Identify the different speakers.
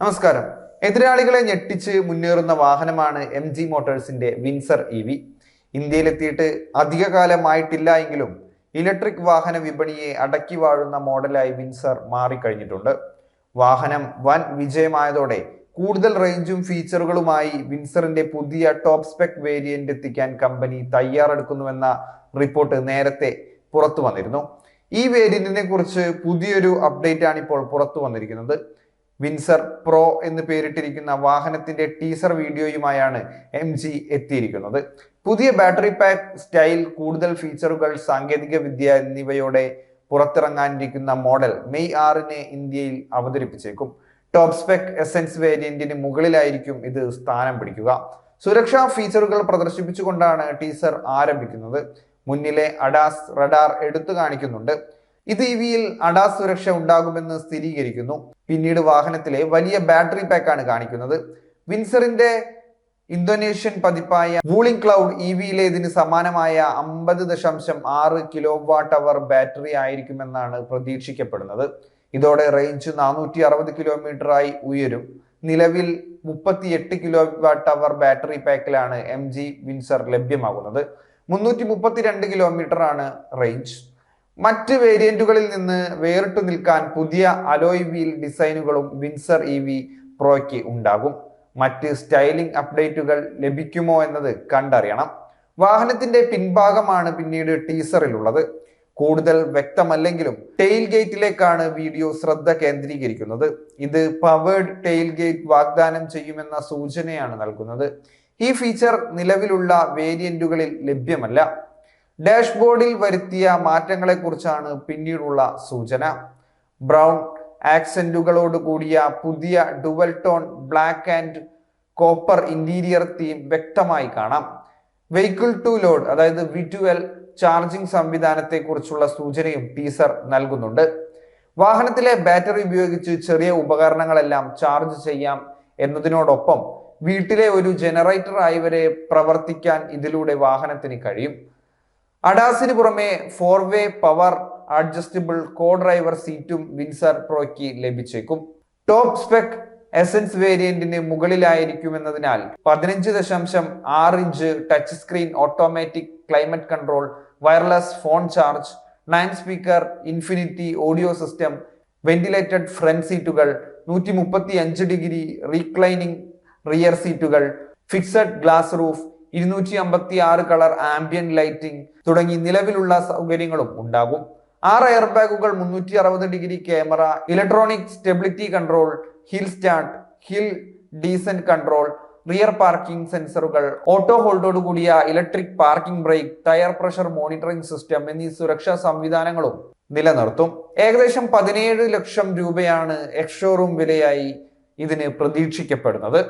Speaker 1: നമസ്കാരം. എതിരാളികളെ ഞെട്ടിച്ച് മുന്നേറുന്ന വാഹനമാണ് എം ജി മോട്ടോഴ്സിന്റെ വിൻസർ ഇ വി ഇന്ത്യയിലെത്തിയിട്ട് അധികകാലമായിട്ടില്ല എങ്കിലും ഇലക്ട്രിക് വാഹന വിപണിയെ അടക്കി വാഴുന്ന മോഡലായി വിൻസർ മാറിക്കഴിഞ്ഞിട്ടുണ്ട്. വാഹനം വൻ വിജയമായതോടെ കൂടുതൽ റേഞ്ചും ഫീച്ചറുകളുമായി വിൻസറിന്റെ പുതിയ ടോപ്പ് സ്പെക് വേരിയന്റ് എത്തിക്കാൻ കമ്പനി തയ്യാറെടുക്കുന്നുവെന്ന റിപ്പോർട്ട് നേരത്തെ പുറത്തു വന്നിരുന്നു ഈ വേരിയന്റിനെ കുറിച്ച് പുതിയൊരു അപ്ഡേറ്റ് ആണ് ഇപ്പോൾ പുറത്തു വന്നിരിക്കുന്നത് വിൻസർ പ്രോ എന്ന് പേരിട്ടിരിക്കുന്ന വാഹനത്തിന്റെ ടീസർ വീഡിയോയുമായാണ് എം ജി എത്തിയിരിക്കുന്നത്. പുതിയ ബാറ്ററി പാക്ക് സ്റ്റൈൽ കൂടുതൽ ഫീച്ചറുകൾ സാങ്കേതിക വിദ്യ എന്നിവയോടെ പുറത്തിറങ്ങാനിരിക്കുന്ന മോഡൽ മെയ് ആറിന് ഇന്ത്യയിൽ അവതരിപ്പിച്ചേക്കും. ടോപ്പ് സ്പെക് എസെൻസ് വേരിയന്റിന് മുകളിലായിരിക്കും ഇത് സ്ഥാനം പിടിക്കുക. സുരക്ഷാ ഫീച്ചറുകൾ പ്രദർശിപ്പിച്ചുകൊണ്ടാണ് ടീസർ ആരംഭിക്കുന്നത്. മുന്നിലെ അഡാസ് റഡാർ എടുത്തു കാണിക്കുന്നുണ്ട്. ഇത് ഇ അഡാസ് സുരക്ഷ ഉണ്ടാകുമെന്ന് സ്ഥിരീകരിക്കുന്നു. പിന്നീട് വാഹനത്തിലെ വലിയ ബാറ്ററി പാക്കാണ് കാണിക്കുന്നത്. വിൻസറിന്റെ ഇന്തോനേഷ്യൻ പതിപ്പായ വൂളിംഗ് ക്ലൗഡ് ഇ വിയിലേതിന് സമാനമായ അമ്പത് ദശാംശം ആറ് കിലോ വാട്ട് അവർ ബാറ്ററി ആയിരിക്കുമെന്നാണ് പ്രതീക്ഷിക്കപ്പെടുന്നത്. ഇതോടെ റേഞ്ച് നാനൂറ്റി അറുപത് കിലോമീറ്റർ ആയി ഉയരും. നിലവിൽ മുപ്പത്തി എട്ട് കിലോ വാട്ട് അവർ ബാറ്ററി പാക്കിലാണ് എം ജി വിൻസർ ലഭ്യമാകുന്നത്. മുന്നൂറ്റി കിലോമീറ്റർ ആണ് റേഞ്ച്. മറ്റ് വേരിയന്റുകളിൽ നിന്ന് വേറിട്ടു നിൽക്കാൻ പുതിയ അലോയ് വീൽ ഡിസൈനുകളും വിൻസർ ഇ വി പ്രോയ്ക്ക് ഉണ്ടാകും. മറ്റ് സ്റ്റൈലിംഗ് അപ്ഡേറ്റുകൾ ലഭിക്കുമോ എന്നത് കണ്ടറിയണം. വാഹനത്തിന്റെ പിൻഭാഗമാണ് പിന്നീട് ടീസറിലുള്ളത്. കൂടുതൽ വ്യക്തമല്ലെങ്കിലും ടെയിൽ ഗേറ്റിലേക്കാണ് വീഡിയോ ശ്രദ്ധ കേന്ദ്രീകരിക്കുന്നത്. ഇത് പവേർഡ് ടെയിൽ ഗേറ്റ് വാഗ്ദാനം ചെയ്യുമെന്ന സൂചനയാണ് നൽകുന്നത്. ഈ ഫീച്ചർ നിലവിലുള്ള വേരിയന്റുകളിൽ ലഭ്യമല്ല. ഡാഷ്ബോർഡിൽ വരുത്തിയ മാറ്റങ്ങളെക്കുറിച്ചാണ് പിന്നീടുള്ള സൂചന. ബ്രൗൺ ആക്സെന്റുകളോട് കൂടിയ പുതിയ dual tone black and copper interior theme വ്യക്തമായി കാണാം. വെഹിക്കിൾ ടു ലോഡ് അതായത് വി ട്വൽ ചാർജിംഗ് സംവിധാനത്തെക്കുറിച്ചുള്ള സൂചനയും ടീസർ നൽകുന്നുണ്ട്. വാഹനത്തിലെ ബാറ്ററി ഉപയോഗിച്ച് ചെറിയ ഉപകരണങ്ങളെല്ലാം ചാർജ് ചെയ്യാം എന്നതിനോടൊപ്പം വീട്ടിലെ ഒരു ജനറേറ്റർ ആയി വരെ പ്രവർത്തിക്കാൻ ഇതിലൂടെ വാഹനത്തിന് കഴിയും. അഡാസിന് പുറമെ four way power adjustable co driver സീറ്റും വിൻസർ പ്രോയ്ക്ക് ലഭിച്ചേക്കും. ടോപ്പ് സ്പെക് എസൻസ് വേരിയന്റിന് മുകളിലായിരിക്കുമെന്നതിനാൽ പതിനഞ്ച് ദശാംശം ആറ് inch touch screen automatic climate control wireless phone charge nine speaker Infinity audio system ventilated front സീറ്റുകൾ നൂറ്റി മുപ്പത്തി അഞ്ച് ഡിഗ്രി റീക്ലൈനിങ് റിയർ സീറ്റുകൾ ഫിക്സഡ് ഗ്ലാസ് റൂഫ് ഇരുന്നൂറ്റി അമ്പത്തി ആറ് കളർ ആംബിയൻ ലൈറ്റിംഗ് തുടങ്ങി നിലവിലുള്ള സൗകര്യങ്ങളും ഉണ്ടാകും. ആറ് എയർ ബാഗുകൾ മുന്നൂറ്റി അറുപത് degree camera electronic stability control hill start hill descent control rear parking സെൻസറുകൾ ഓട്ടോ ഹോൾഡോട് കൂടിയ electric parking brake tyre pressure monitoring system എന്നീ സുരക്ഷാ സംവിധാനങ്ങളും നിലനിർത്തും. ഏകദേശം പതിനേഴ് ലക്ഷം രൂപയാണ് എക്സ് ഷോറൂം വിലയായി ഇതിന് പ്രതീക്ഷിക്കപ്പെടുന്നത്.